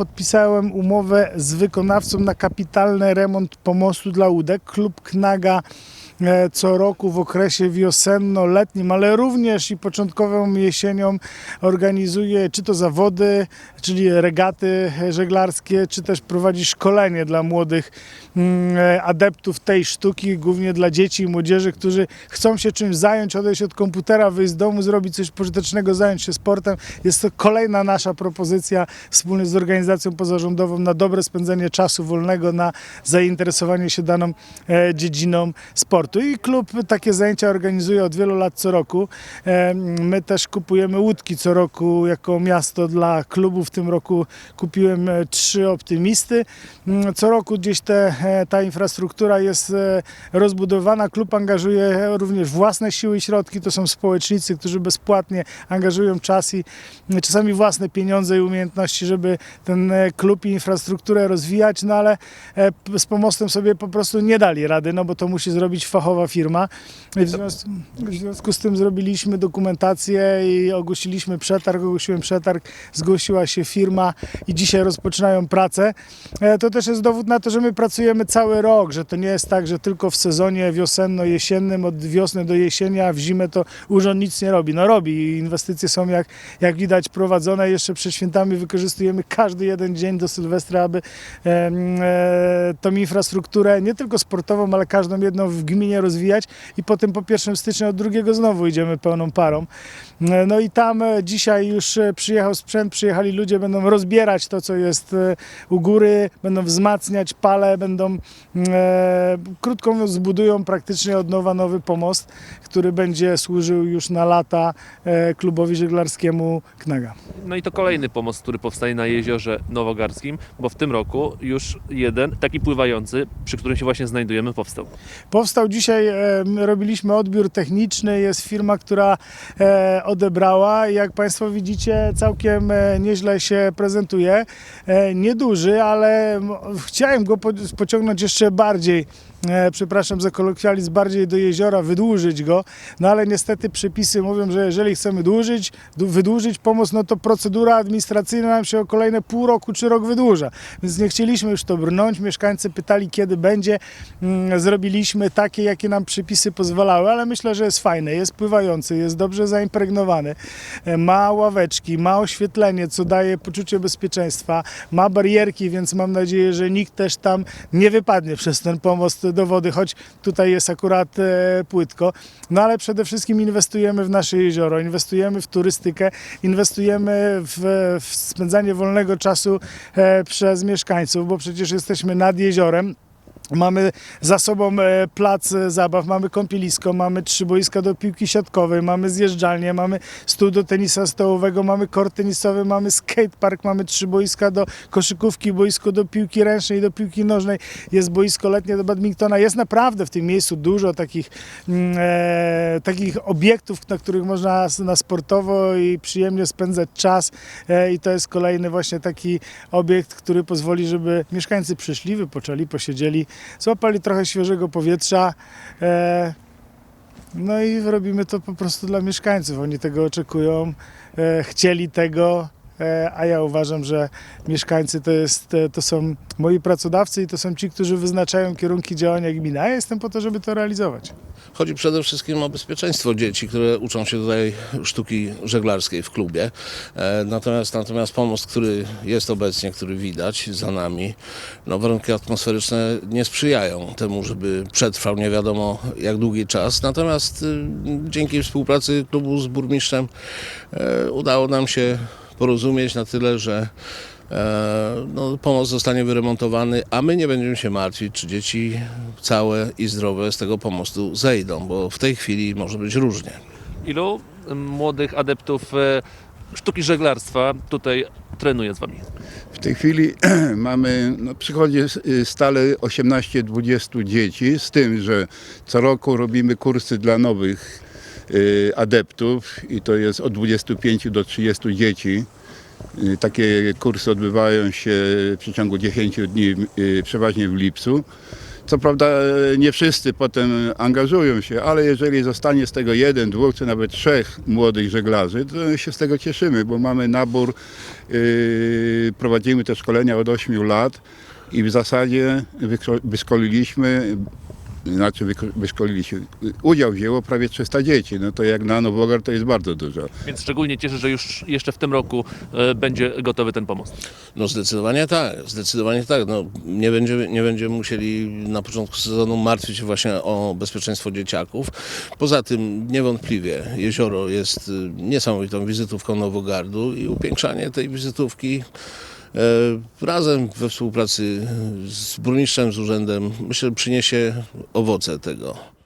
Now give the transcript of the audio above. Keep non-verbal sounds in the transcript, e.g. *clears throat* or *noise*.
podpisałem umowę z wykonawcą na kapitalny remont pomostu dla łódek. Klub Knaga co roku w okresie wiosenno-letnim, ale również i początkową jesienią organizuje czy to zawody, czyli regaty żeglarskie, czy też prowadzi szkolenie dla młodych mm, e, adeptów tej sztuki, głównie dla dzieci i młodzieży, którzy chcą się czymś zająć, odejść od komputera, wyjść z domu, zrobić coś pożytecznego, zająć się sportem. Jest to kolejna nasza propozycja wspólnie z organizacją pozarządową na dobre spędzenie czasu wolnego, na zainteresowanie się daną e, dziedziną sportu. I klub takie zajęcia organizuje od wielu lat co roku. E, my też kupujemy łódki co roku jako miasto dla klubu. W tym roku kupiłem e, trzy optymisty. Mm, Co roku gdzieś te, e, ta infrastruktura jest rozbudowana. Klub angażuje również własne siły i środki. To są społecznicy, którzy bezpłatnie angażują czas i e, czasami własne pieniądze i umiejętności, żeby ten klub i infrastrukturę rozwijać, no ale z pomostem sobie po prostu nie dali rady, no bo to musi zrobić fachowa firma. W związku, w związku z tym zrobiliśmy dokumentację i ogłosiliśmy przetarg, ogłosiłem przetarg, zgłosiła się firma i dzisiaj rozpoczynają pracę. E, To też jest dowód na to, że my pracujemy cały rok, że to nie jest tak, że tylko w sezonie wiosenno-jesiennym, od wiosny do jesieni, a w zimę to urząd nic nie robi. No robi i inwestycje są jak, jak widać prowadzone. Jeszcze przed świętami wykorzystujemy każdy jeden dzień do Sylwestra, aby e, e, tą infrastrukturę nie tylko sportową, ale każdą jedną w gminie rozwijać i potem po 1 stycznia od drugiego znowu idziemy pełną parą. E, No i tam e, dzisiaj już e, przyjechał sprzęt, przyjechali ludzie, będą rozbierać to, co jest u góry, będą wzmacniać pale, będą, e, krótko mówiąc, zbudują praktycznie od nowa nowy pomost, który będzie służył już na lata klubowi żeglarskiemu Knaga. No i to kolejny pomost, który powstaje na jeziorze Nowogarskim, bo w tym roku już jeden, taki pływający, przy którym się właśnie znajdujemy, powstał. Powstał dzisiaj, e, my robiliśmy odbiór techniczny, jest firma, która e, odebrała. Jak Państwo widzicie całkiem e, nieźle się prezentuje. Nieduży, ale chciałem go po, pociągnąć jeszcze bardziej, przepraszam za kolokwializm, bardziej do jeziora, wydłużyć go, no ale niestety przepisy mówią, że jeżeli chcemy dłużyć, wydłużyć pomoc, no to procedura administracyjna nam się o kolejne pół roku czy rok wydłuża, więc nie chcieliśmy już to brnąć, mieszkańcy pytali kiedy będzie, mm, zrobiliśmy takie, jakie nam przepisy pozwalały, ale myślę, że jest fajny, jest pływający, jest dobrze zaimpregnowany, e, ma ławeczki, ma oświetlenie, co daje poczucie bezpieczeństwa, ma barierki, więc mam nadzieję, że nikt też tam nie wypadnie przez ten pomost do wody, choć tutaj jest akurat e, płytko. No ale przede wszystkim inwestujemy w nasze jezioro, inwestujemy w turystykę, inwestujemy w, w spędzanie wolnego czasu e, przez mieszkańców, bo przecież jesteśmy nad jeziorem. Mamy za sobą e, plac e, zabaw, mamy kąpielisko, mamy trzy boiska do piłki siatkowej, mamy zjeżdżalnię, mamy stół do tenisa stołowego, mamy kort tenisowy, mamy skatepark, mamy trzy boiska do koszykówki, boisko do piłki ręcznej, do piłki nożnej, jest boisko letnie do badmintona. Jest naprawdę w tym miejscu dużo takich, mm, e, takich obiektów, na których można na sportowo i przyjemnie spędzać czas e, i to jest kolejny właśnie taki obiekt, który pozwoli, żeby mieszkańcy przyszli, wypoczęli, posiedzieli, złapali trochę świeżego powietrza. E, no i robimy to po prostu dla mieszkańców. Oni tego oczekują, e, chcieli tego, a ja uważam, że mieszkańcy to, jest, e, to są moi pracodawcy i to są ci, którzy wyznaczają kierunki działania gminy. A ja jestem po to, żeby to realizować. Chodzi przede wszystkim o bezpieczeństwo dzieci, które uczą się tutaj sztuki żeglarskiej w klubie. E, Natomiast, natomiast pomost, który jest obecnie, który widać za nami, no warunki atmosferyczne nie sprzyjają temu, żeby przetrwał nie wiadomo jak długi czas. Natomiast y, dzięki współpracy klubu z burmistrzem e, udało nam się porozumieć na tyle, że E, no, pomost zostanie wyremontowany, a my nie będziemy się martwić, czy dzieci całe i zdrowe z tego pomostu zejdą, bo w tej chwili może być różnie. Ilu młodych adeptów e, sztuki żeglarstwa tutaj trenuje z Wami? W tej chwili *clears throat* mamy, no, przychodzi y, stale 18-20 dzieci, z tym, że co roku robimy kursy dla nowych adeptów i to jest od 25 do 30 dzieci. Y, Takie kursy odbywają się w przeciągu 10 dni, y, przeważnie w lipcu. Co prawda nie wszyscy potem angażują się, ale jeżeli zostanie z tego jeden, dwóch czy nawet trzech młodych żeglarzy, to się z tego cieszymy, bo mamy nabór, prowadzimy te szkolenia od 8 lat i w zasadzie wyszko- wyszkoliliśmy, znaczy wyko- wyszkoliliśmy, udział wzięło prawie 300 dzieci, no to jak na Nowogór to jest bardzo dużo. Więc szczególnie cieszę, że już jeszcze w tym roku e, będzie gotowy ten pomost. No zdecydowanie tak, zdecydowanie tak. No, nie, będziemy, nie będziemy musieli na początku sezonu martwić się właśnie o bezpieczeństwo dzieciaków. Poza tym niewątpliwie jezioro jest y, niesamowitą wizytówką Nowogardu i upiększanie tej wizytówki e, razem we współpracy z burmistrzem, z urzędem, myślę, przyniesie owoce tego.